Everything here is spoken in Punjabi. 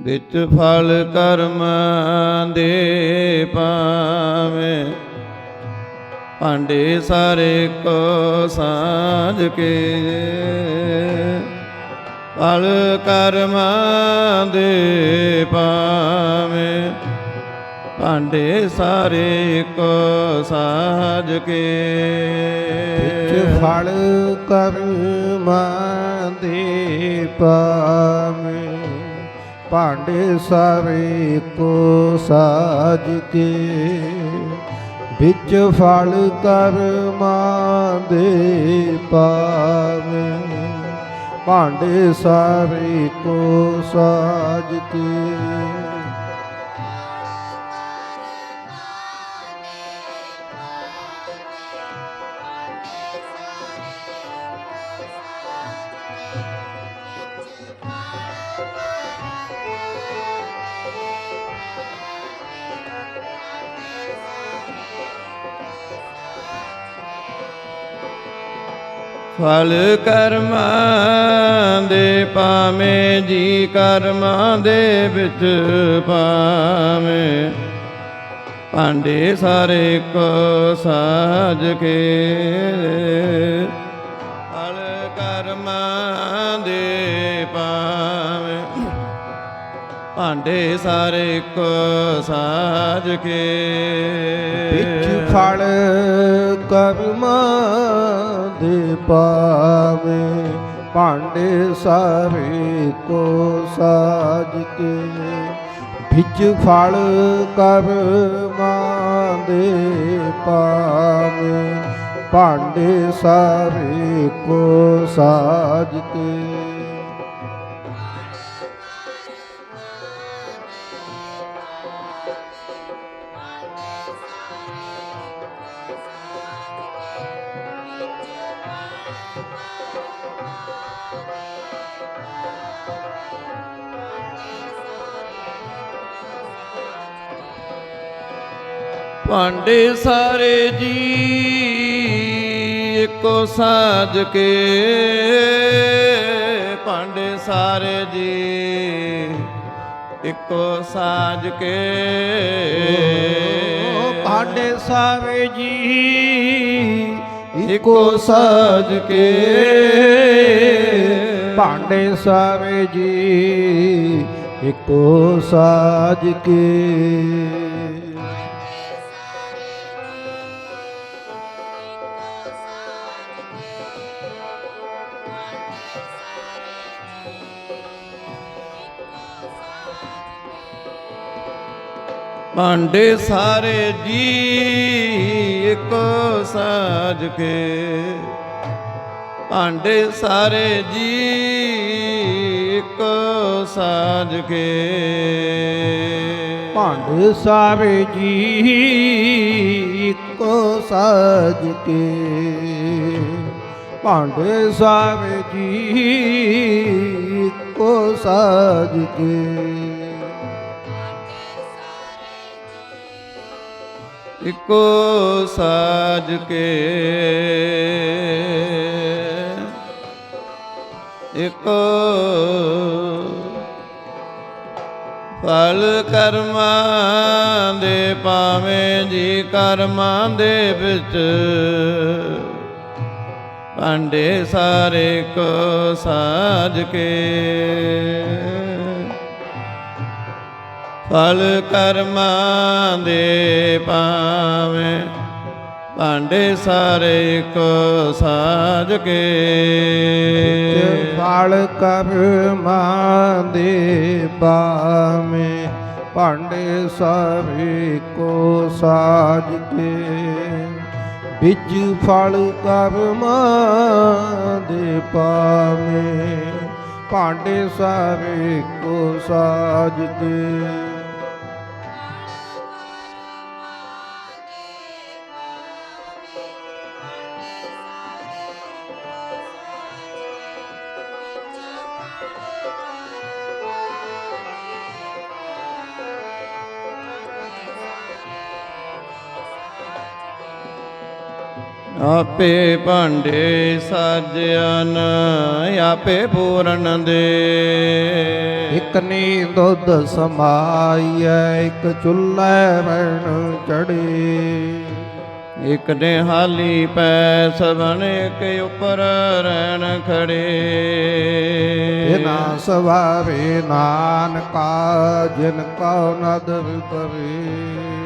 ਵਿੱਚ ਫਲ ਕਰਮ ਦੇ ਪਾਵੇਂ। ਭਾਂਡੇ ਸਾਰੇ ਕੋ ਸਾਂਝ ਕੇ। ਫਲ ਕਰਮ ਦੇ ਪਾਵੇਂ। ਭਾਂਡੇ ਸਾਰੇ ਕੋ ਸਾਜ ਕੇ। ਵਿੱਚ ਫਲ ਕਰਮਾਂ ਦੇ ਪਾਵੇਂ। ਭਾਂਡੇ ਸਾਰੇ ਕੋ ਸਾਜ ਕੇ, ਵਿੱਚ ਫਲ ਕਰਮਾਂ ਦੇ ਪਾਵੇਂ ਭਾਂਡੇ ਸਾਰੇ ਕੋ ਸਾਜ ਕੇ। ਫਲ ਕਰਮਾਂ ਦੇ ਪਾਵੇਂ ਜੀ ਕਰਮਾਂ ਦੇ ਵਿੱਚ ਪਾਵੇਂ ਭਾਂਡੇ ਸਾਰੇ ਕੋ ਸਾਜ ਕੇ ਫਲ ਕਰਮਾਂ ਦੇ ਭਾਂਡੇ ਸਾਰੇ ਕੋ ਸਾਜ ਕੇ। ਵਿੱਚ ਫਲ ਕਰਮਾਂ ਦੇ ਪਾਵੇ ਭਾਂਡੇ ਸਾਰੇ ਕੋ ਸਾਜ ਕੇ। ਵਿੱਚ ਫਲ ਕਰਮਾਂ ਦੇ ਪਾਵੇ ਭਾਂਡੇ ਸਾਰੇ ਕੋ ਸਾਜ ਕੇ। ਭਾਂਡੇ ਸਾਰੇ ਜੀ, ਇੱਕੋ ਸਾਜ ਕੇ। ਭਾਂਡੇ ਸਾਰੇ ਜੀ, ਇੱਕੋ ਸਾਜ ਕੇ। ਭਾਂਡੇ ਸਾਰੇ ਜੀ ਇੱਕੋ ਸਾਜ ਕੇ ਭਾਂਡੇ ਸਾਰੇ ਜੀ ਇੱਕੋ ਸਾਜ ਕੇ। ਭਾਂਡੇ ਸਾਰੇ ਜੀ ਇੱਕੋ ਸਾਜ ਕੇ। ਭਾਂਡੇ ਸਾਰੇ ਜੀ ਇੱਕੋ ਸਾਜ ਕੇ। ਭਾਂਡੇ ਸਾਰੇ ਜੀ ਇੱਕੋ ਸਾਜ ਕੇ। ਭਾਂਡੇ ਸਾਰੇ ਜੀ ਇੱਕੋ ਸਾਜ ਕੇ। ਇੱਕੋ ਸਾਜ ਕੇ। ਇੱਕੋ ਫਲ ਕਰਮਾਂ ਦੇ ਪਾਵੇਂ ਜੀ ਕਰਮਾਂ ਦੇ ਵਿੱਚ। ਭਾਂਡੇ ਸਾਰੇ ਕੋ ਸਾਜ ਕੇ। ਫਲ ਕਰਮਾਂ ਦੇ ਪਾਵੇਂ, ਭਾਂਡੇ ਸਾਰੇ ਕੋ ਸਾਜ ਕੇ। ਫਲ ਕਰਮਾਂ ਦੇ ਪਾਵੇਂ, ਭਾਂਡੇ ਸਾਰੇ ਕੋ ਸਾਜ ਕੇ। ਵਿੱਚ ਫਲ ਕਰਮਾਂ ਦੇ ਪਾਵੇਂ, ਭਾਂਡੇ ਸਾਰੇ ਕੋ ਸਾਜ ਆਪੇ ਭਾਂਡੇ ਸਾਜਿਆਨ ਆਪੇ ਪੂਰਨ ਦੇ। ਇਕ ਨੀ ਦੁੱਧ ਸਮਾਈਐ ਇਕ ਚੁੱਲ੍ਹੇ ਬਣ ਚੜੇ ਇਕ ਨੇ ਹਾਲੀ ਪੈ ਸਭਨ ਇਕ ਉਪਰ ਰਹਿਣ ਖੜੇ। ਇਨਾ ਸਵਾਰੇ ਨਾਨਕਾ ਜਿਨ ਕਉ ਨਦ ਵਿਪਰੇ।